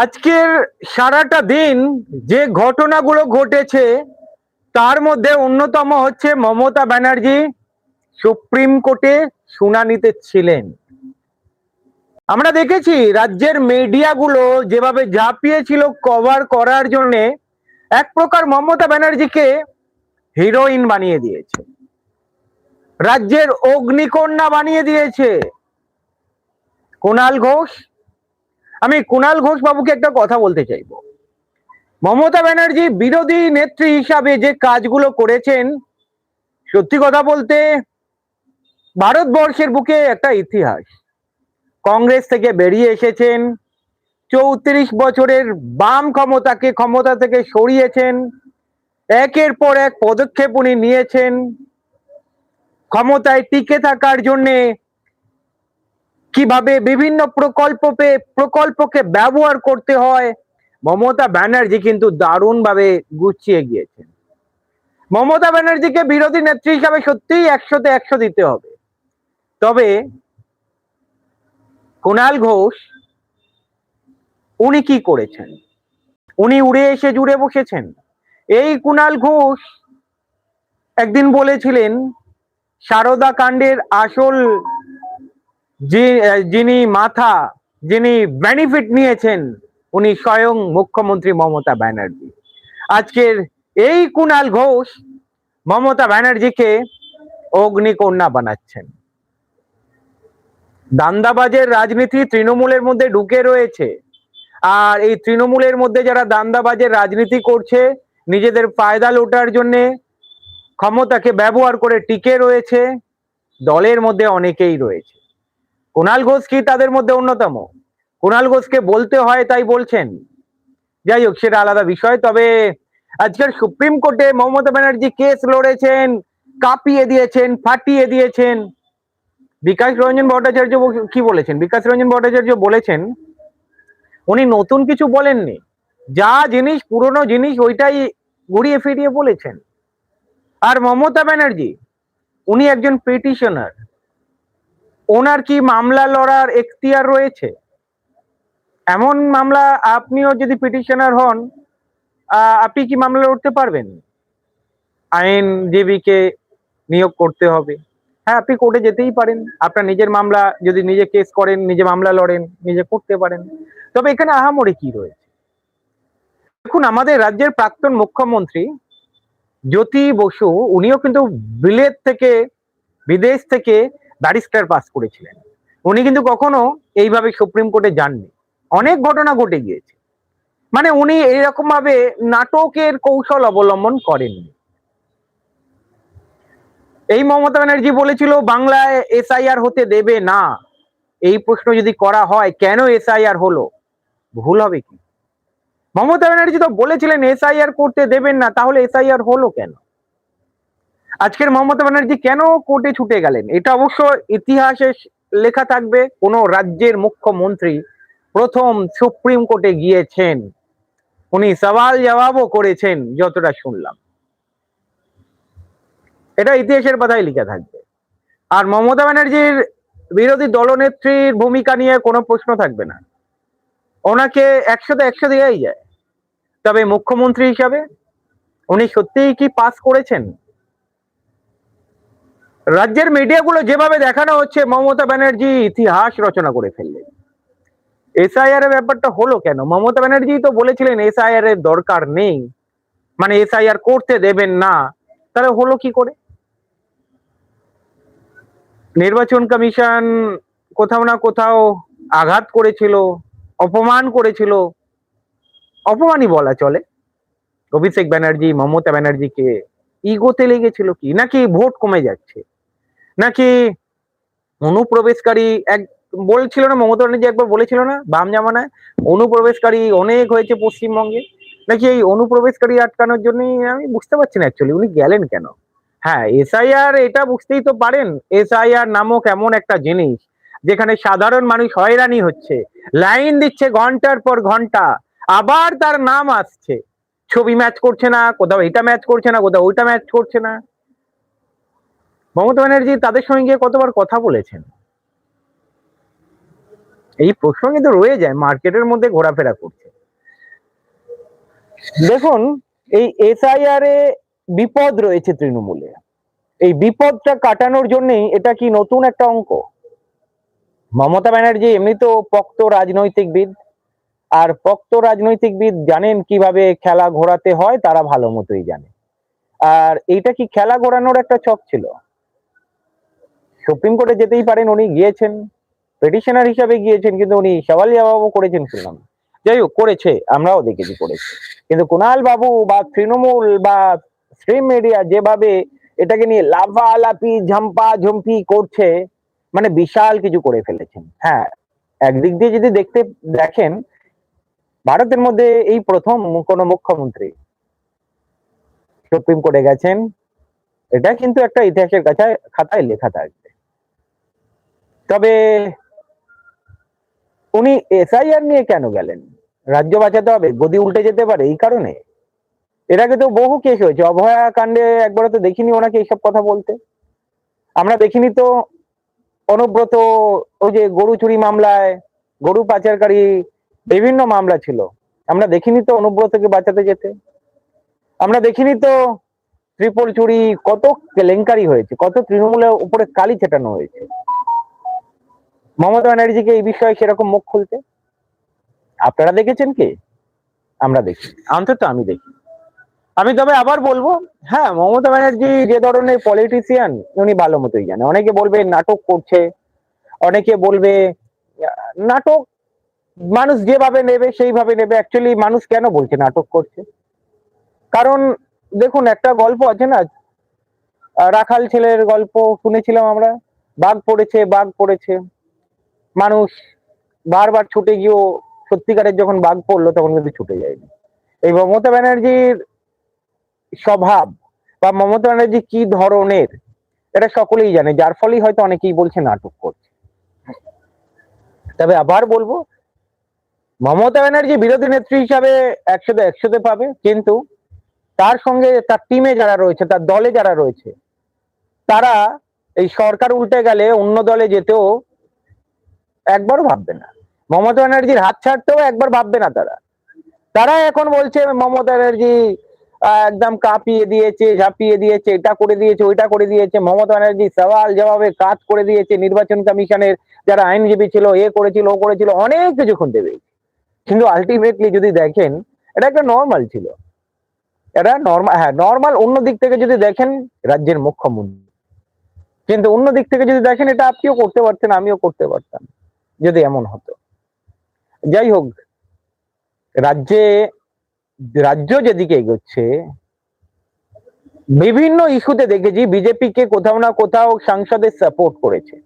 আজকের সারাটা দিন যে ঘটনাগুলো ঘটেছে, তার মধ্যে অন্যতম হচ্ছে মমতা ব্যানার্জি সুপ্রিম কোর্টে শুনানিতে ছিলেন। আমরা দেখেছি রাজ্যের মিডিয়াগুলো যেভাবে ঝাঁপিয়েছিল কভার করার জন্য, এক প্রকার মমতা ব্যানার্জিকে হিরোইন বানিয়ে দিয়েছে। রাজ্যের অগ্নিকন্যা বানিয়ে দিয়েছে। কুণাল ঘোষ আমি কুণাল ঘোষ বাবুকে একটা কথা বলতে চাইব। মমতা ব্যানার্জি বিরোধী নেত্রী হিসাবে যে কাজগুলো করেছেন, সত্যি কথা বলতে ভারতবর্ষের বুকে একটা ইতিহাস। কংগ্রেস থেকে বেরিয়ে এসেছেন, চৌত্রিশ বছরের বাম ক্ষমতাকে ক্ষমতা থেকে সরিয়েছেন, একের পর এক পদক্ষেপ উনি নিয়েছেন। ক্ষমতায় টিকে থাকার জন্যে কীভাবে বিভিন্ন প্রকল্পে প্রকল্পকে ব্যবহার করতে হয়? মমতা ব্যানার্জি কিন্তু দারুণভাবে গুছিয়ে গিয়েছেন। মমতা ব্যানার্জিকে বিরোধী নেত্রী হিসাবে সত্যিই একশোতে একশো দিতে হবে। তবে কুণাল ঘোষ, উনি কি করেছেন? উনি উড়ে এসে জুড়ে বসেছেন। এই কুণাল ঘোষ একদিন বলেছিলেন, সারদা কাণ্ডের আসল যিনি মাথা, যিনি বেনিফিট নিয়েছেন, উনি স্বয়ং মুখ্যমন্ত্রী মমতা ব্যানার্জি। আজকের এই কুণাল ঘোষ মমতা ব্যানার্জিকে অগ্নিকন্যা বানাচ্ছেন। দান্দাবাজের রাজনীতি তৃণমূলের মধ্যে ঢুকে রয়েছে। আর এই তৃণমূলের মধ্যে যারা দান্দাবাজের রাজনীতি করছে, নিজেদের ফায়দা লোটার জন্য ক্ষমতাকে ব্যবহার করে টিকে রয়েছে, দলের মধ্যে অনেকেই রয়েছে। কুণাল ঘোষ কি তাদের মধ্যে অন্যতম? কুণাল ঘোষকে বলতে হয় তাই বলছেন। যাই হোক, সেটা আলাদা বিষয়। তবে আজকের সুপ্রিম কোর্টে মমতা ব্যানার্জি কেস লড়েছেন, কাঁপিয়ে দিয়েছেন, ফাটিয়ে দিয়েছেন। বিকাশ রঞ্জন ভট্টাচার্য কি বলেছেন? বিকাশ রঞ্জন ভট্টাচার্য বলেছেন, উনি নতুন কিছু বলেননি। যা জিনিস, পুরনো জিনিস, ওইটাই ঘুরিয়ে ফিরিয়ে বলেছেন। আর মমতা ব্যানার্জি, উনি একজন পিটিশনার। ওনার কি মামলা লড়ার এখতিয়ার রয়েছে? এমন মামলা আপনিও যদি পিটিশনার হন আপনি কি মামলা লড়তে পারবেন? আইনজীবীকে নিয়োগ করতে হবে। হ্যাঁ আপনি কোর্টে যেতেই পারেন। আপনার নিজের মামলা, যদি নিজে কেস করেন, নিজে মামলা লড়েন, নিজে করতে পারেন। তবে এখানে আহামরি কি রয়েছে? দেখুন, আমাদের রাজ্যের প্রাক্তন মুখ্যমন্ত্রী জ্যোতি বসু, উনিও কিন্তু বিলেত থেকে, বিদেশ থেকে ব্যারিস্টার পাস করেছিলেন। উনি কিন্তু কখনো এইভাবে সুপ্রিম কোর্টে যাননি। অনেক ঘটনা ঘটে গিয়েছে। মানে উনি এরকম ভাবে নাটকের কৌশল অবলম্বন করেননি। এই মমতা ব্যানার্জি বলেছিল, বাংলায় এসআইআর হতে দেবে না। এই প্রশ্ন যদি করা হয়, কেন এসআইআর হলো? ভুল হবে কি? মমতা ব্যানার্জি তো বলেছিলেন, এসআইআর করতে দেবেন না, তাহলে এসআইআর হলো কেন? আজকের মমতা ব্যানার্জি কেন কোর্টে ছুটে গেলেন? এটা অবশ্য ইতিহাসে লেখা থাকবে, কোন রাজ্যের মুখ্যমন্ত্রী প্রথম সুপ্রিম কোর্টে গিয়েছেন। উনি সওয়াল জবাবও করেছেন, যতটা শুনলাম। এটা ইতিহাসের পাতায় লিখা থাকবে। আর মমতা ব্যানার্জির বিরোধী দলনেত্রীর ভূমিকা নিয়ে কোনো প্রশ্ন থাকবে না। ওনাকে একশোতে একশো দেওয়াই যায়। তবে মুখ্যমন্ত্রী হিসাবে উনি সত্যিই কি পাস করেছেন? রাজ্যের মিডিয়াগুলো যেভাবে দেখানো হচ্ছে, মমতা ব্যানার্জি ইতিহাস রচনা করে ফেললেন। এসআইআর এর ব্যাপারটা হলো কেন? মমতা ব্যানার্জি তো বলেছিলেন এসআইআর এর দরকার নেই। মানে এসআইআর করতে দেবেন না। তাহলে হলো কি করে? নির্বাচন কমিশন কোথাও না কোথাও আঘাত করেছিল, অপমান করেছিল। অপমানই বলা চলে। অভিষেক ব্যানার্জি, মমতা ব্যানার্জিকে ইগোতে লেগেছিল কি? নাকি ভোট কমে যাচ্ছে? নাকি অনুপ্রবেশকারী এক বলছিল না, মমতা ব্যানার্জি একবার বলেছিল না, বাম জামানায়? অনুপ্রবেশকারী অনেক হয়েছে পশ্চিমবঙ্গে। নাকি এই অনুপ্রবেশকারী আটকানোর জন্যই আমি বুঝতে পারছি না অ্যাকচুয়ালি উনি গেলেন কেন? হ্যাঁ এসআইআর এটা বুঝতেই তো পারেন, এসআইআর নামক এমন একটা জিনিস, যেখানে সাধারণ মানুষ হয়রানি হচ্ছে, লাইন দিচ্ছে ঘণ্টার পর ঘণ্টা, আবার তার নাম আসছে, ছবি ম্যাচ করছে না, কোথাও এটা ম্যাচ করছে না, কোথাও ওইটা ম্যাচ করছে না। মমতা ব্যানার্জি তাদের সঙ্গে কতবার কথা বলেছেন? এই প্রশ্ন কিন্তু রয়ে যায়, মার্কেটের মধ্যে ঘোরাফেরা করছে। দেখুন, এই এসআইআর এ বিপদ রয়েছে তৃণমূলে। এই বিপদটা কাটানোর জন্যই এটা কি নতুন একটা অঙ্ক? মমতা ব্যানার্জি এমনি তো পক্ত রাজনৈতিকবিদ, আর পক্ত রাজনৈতিকবিদ জানেন কীভাবে খেলা ঘোরাতে হয়, তারা ভালো মতোই জানে। আর এইটা কি খেলা ঘোরানোর একটা ছক ছিল? সুপ্রিম কোর্টে যেতেই পারেন, উনি গিয়েছেন পিটিশনার হিসাবে গিয়েছেন, কিন্তু উনি সওয়াল জবাবও করেছেন শুনলাম যাই হোক, করেছে, আমরাও দেখেছি করেছে। কিন্তু কুণাল বাবু বা তৃণমূল বা স্ট্রিম মিডিয়া যেভাবে এটাকে নিয়ে লাফালাফি ঝম্পা ঝম্পি করছে মানে বিশাল কিছু করে ফেলেছেন। হ্যাঁ একদিক দিয়ে যদি দেখতে দেখেন, ভারতের মধ্যে এই প্রথম কোনো মুখ্যমন্ত্রী সুপ্রিম কোর্টে গেছেন, এটা কিন্তু একটা ইতিহাসের কাছে খাতায় লেখা থাকবে। তবে উনি এসআইআর নিয়ে কেন গেলেন? রাজ্য বাঁচাতে হবে, গদি উল্টে যেতে পারে, এই কারণে? এর আগে তো বহু কেস হয়েছে, অভয়া কাণ্ডে একবারও তো দেখিনি ওনাকে এইসব কথা বলতে। আমরা দেখিনি তো অনুব্রত ওই যে গরু চুরি মামলায়, গরু পাচারকারী, বিভিন্ন মামলা ছিল। আমরা দেখিনি তো অনুব্রতকে বাঁচাতে যেতে। আমরা দেখিনি তো ত্রিপল চুরি কত কেলেঙ্কারি হয়েছে, কত তৃণমূলের উপরে কালি ছেটানো হয়েছে। মমতা ব্যানার্জিকে এই বিষয়ে সেরকম মুখ খুলতে? আপনারা দেখেছেন কি? আমরা দেখি। অন্তত আমি দেখি। আমি তবে আবার বলব হ্যাঁ মমতা ব্যানার্জি যে ধরনের পলিটিশিয়ান উনি ভালো মতোই জানে। অনেকে বলবে নাটক করছে, অনেকে বলবে, নাটক মানুষ যেভাবে নেবে, সেইভাবে নেবে। অ্যাকচুয়ালি মানুষ কেন বলছে নাটক করছে? কারণ, দেখুন, একটা গল্প আছে না, রাখাল ছেলের গল্প শুনেছিলাম আমরা। বাঘ পড়েছে বাঘ পড়েছে। মানুষ বারবার ছুটে গিয়েও সত্যিকারের যখন বাঘ পড়ল তখন কিন্তু ছুটে যায়নি। এই মমতা ব্যানার্জির স্বভাব বা মমতা ব্যানার্জি কি ধরনের, এটা সকলেই জানে, যার ফলেই হয়তো অনেকেই বলছে নাটক করছে। তবে আবার বলব, মমতা ব্যানার্জি বিরোধী নেত্রী হিসাবে একশোতে একশোতে পাবে, কিন্তু তার সঙ্গে তার টিমে যারা রয়েছে, তার দলে যারা রয়েছে, তারা এই সরকার উল্টে গেলে অন্য দলে যেতেও একবারও ভাববে না। মমতা ব্যানার্জির হাত ছাড়তেও একবার ভাববে না তারা। তারা এখন বলছে, মমতা ব্যানার্জি একদম কাঁপিয়ে দিয়েছে, ঝাঁপিয়ে দিয়েছে, এটা করে দিয়েছে, ওইটা করে দিয়েছে। মমতা ব্যানার্জি সওয়াল জবাবে কাজ করে দিয়েছে, নির্বাচন কমিশনের যারা আইনজীবী ছিল, এ করেছিল, ও করেছিল, অনেক কিছু শুনতে পেয়েছি। কিন্তু আলটিমেটলি যদি দেখেন, এটা একটা নর্মাল ছিল। এটা নর্মাল হ্যাঁ নর্মাল অন্য দিক থেকে যদি দেখেন, রাজ্যের মুখ্যমন্ত্রী। কিন্তু অন্য দিক থেকে যদি দেখেন, এটা আপনিও করতে পারতেন, আমিও করতে পারতাম। যদি এমন হতো। যাই হোক, রাজ্যে, রাজ্য যেদিকে এগোচ্ছে, বিভিন্ন ইস্যুতে দেখেছি বিজেপি কে কোথাও না কোথাও সাংসদে সাপোর্ট করেছে।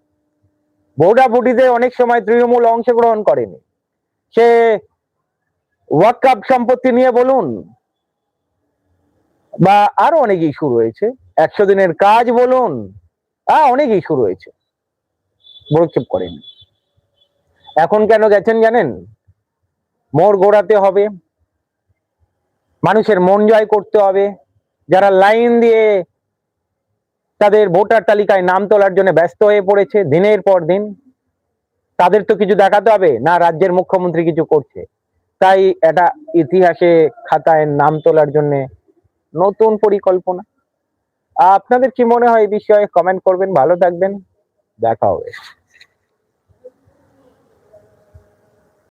ভোটাভুটিতে অনেক সময় তৃণমূল অংশগ্রহণ করেনি। সে ওয়াকাপ সম্পত্তি নিয়ে বলুন, বা আরও অনেক ইস্যু রয়েছে। একশো দিনের কাজ বলুন আহ অনেক ইস্যু রয়েছে। ভ্রুক্ষেপ করেনি। এখন কেন গেছেন জানেন? মোড় গোড়াতে হবে। মানুষের মন জয় করতে হবে। যারা লাইন দিয়ে তাদের ভোটার তালিকায় নাম তোলার জন্য ব্যস্ত হয়ে পড়েছে দিনের পর দিন, তাদের তো কিছু দেখাতে হবে না রাজ্যের মুখ্যমন্ত্রী কিছু করছে। তাই এটা ইতিহাসে খাতায় নাম তোলার জন্য নতুন পরিকল্পনা। আপনাদের কি মনে হয় এই বিষয়ে কমেন্ট করবেন, ভালো থাকবেন, দেখা হবে।